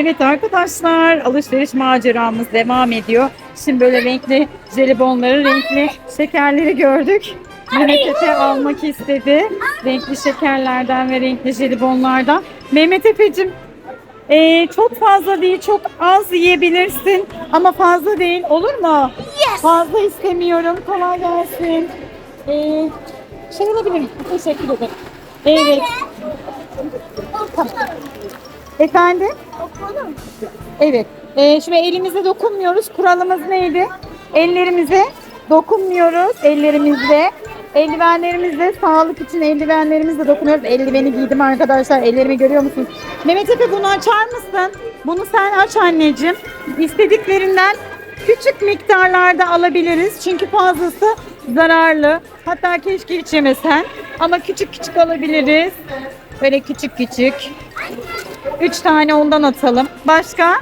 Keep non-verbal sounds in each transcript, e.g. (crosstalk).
Evet arkadaşlar alışveriş maceramız devam ediyor. Şimdi böyle renkli jelibonları, renkli şekerleri gördük. Mehmet Efe almak istedi. Renkli şekerlerden ve renkli jelibonlardan. Mehmet Efe'cim ee, çok fazla değil, çok az yiyebilirsin ama fazla değil. Olur mu? Yes. Fazla istemiyorum. Kolay gelsin. Ee, şey alabilir miyim? Teşekkür ederim. Evet. Okulum. Efendim? Okulum. Evet. Ee, şimdi elimize dokunmuyoruz. Kuralımız neydi? Ellerimize dokunmuyoruz. Ellerimizle. Eldivenlerimizle sağlık için eldivenlerimizle dokunuyoruz. Eldiveni giydim arkadaşlar. Ellerimi görüyor musunuz? Mehmet Efe bunu açar mısın? Bunu sen aç anneciğim. İstediklerinden küçük miktarlarda alabiliriz. Çünkü fazlası zararlı. Hatta keşke hiç yemesen. Ama küçük küçük alabiliriz. Böyle küçük küçük. Üç tane ondan atalım. Başka?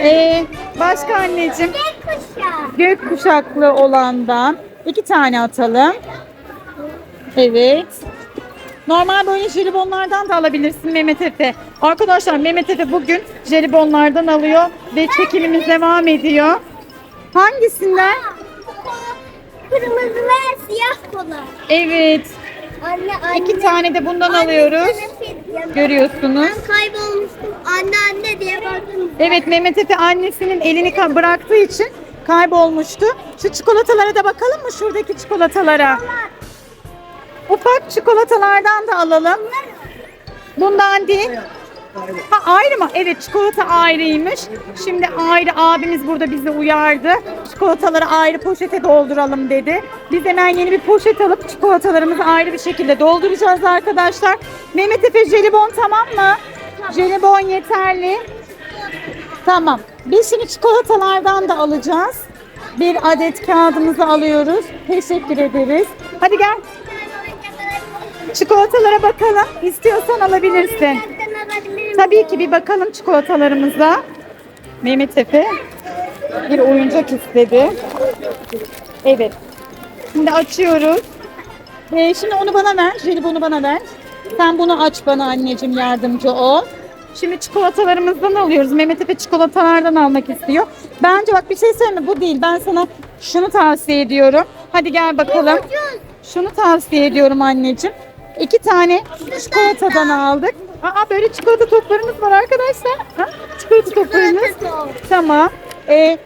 Ee, başka anneciğim? Kuşağı. Gök kuşaklı olandan iki tane atalım. Evet. Normal böyle jelibonlardan da alabilirsin Mehmet Efe. Arkadaşlar Mehmet Efe bugün jelibonlardan alıyor ve çekimimiz devam ediyor. Hangisinden? Kırmızı ve siyah kola. Evet. Anne anne. iki tane de bundan alıyoruz. sana şey. Görüyorsunuz. Ben kaybolmuştum. Anne anne diye baktım. Evet Mehmet Efe annesinin elini bıraktığı için kaybolmuştu. Şu çikolatalara da bakalım mı şuradaki çikolatalara? Ufak çikolatalardan da alalım. Bundan değil. Ha ayrı mı? Evet çikolata ayrıymış. Şimdi ayrı abimiz burada bizi uyardı. Çikolataları ayrı poşete dolduralım dedi. Biz hemen yeni bir poşet alıp çikolatalarımızı ayrı bir şekilde dolduracağız arkadaşlar. Mehmet Efe jelibon tamam mı? Jelibon yeterli. Tamam. Biz şimdi çikolatalardan da alacağız. Bir adet kağıdımızı alıyoruz. Teşekkür ederiz. Hadi gel. Çikolatalara bakalım. İstiyorsan alabilirsin. Tabii ki bir bakalım çikolatalarımıza. Mehmet Efe bir oyuncak istedi. Evet. Şimdi açıyoruz. Ee, şimdi onu bana ver. Jelibonu bana ver. Sen bunu aç bana anneciğim yardımcı ol. Şimdi çikolatalarımızdan alıyoruz. Mehmet Efe çikolatalardan almak istiyor. Bence bak bir şey söyleyeyim mi? Bu değil. Ben sana şunu tavsiye ediyorum. Hadi gel bakalım. Şunu tavsiye ediyorum anneciğim. İki tane çikolatadan aldık. Aa böyle çikolata toplarımız var arkadaşlar. Ha? Çikolata toplarımız. Tamam. Ee,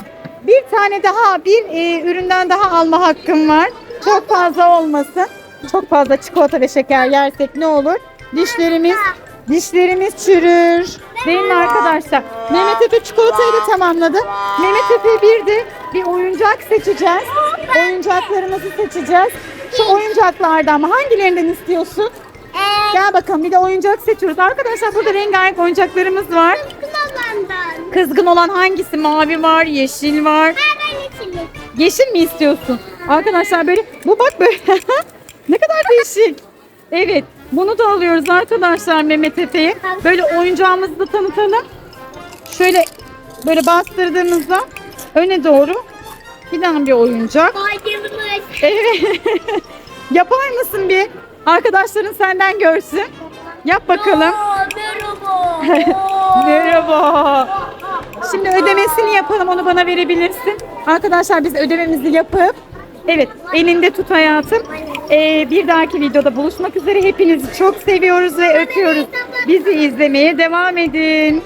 bir tane daha, bir e, üründen daha alma hakkım var. Çok fazla olmasın. Çok fazla çikolata ve şeker yersek ne olur? Dişlerimiz dişlerimiz çürür. Değil mi arkadaşlar? Mehmet Efe çikolatayı da tamamladı. Mehmet Efe bir de bir oyuncak seçeceğiz. Oyuncaklarımızı seçeceğiz. Şu oyuncaklardan mı? Hangilerinden istiyorsun? Eee. Gel bakalım bir de oyuncak seçiyoruz. Arkadaşlar burada rengarenk oyuncaklarımız var. Kızgın olan hangisi? Mavi var, yeşil var. Ben yeşillik. Yeşil mi istiyorsun? Arkadaşlar böyle bu bak böyle (laughs) ne kadar değişik. Evet bunu da alıyoruz arkadaşlar Mehmet Efe'ye. Böyle oyuncağımızı da tanıtalım. Şöyle böyle bastırdığımızda öne doğru giden bir oyuncak. Baycımız. Evet. (laughs) Yapar mısın bir? Arkadaşların senden görsün. Yap bakalım. Merhaba. (laughs) Merhaba. Şimdi ödemesini yapalım. Onu bana verebilirsin. Arkadaşlar biz ödememizi yapıp Evet, elinde tut hayatım. Ee, bir dahaki videoda buluşmak üzere. Hepinizi çok seviyoruz ve öpüyoruz. Bizi izlemeye devam edin.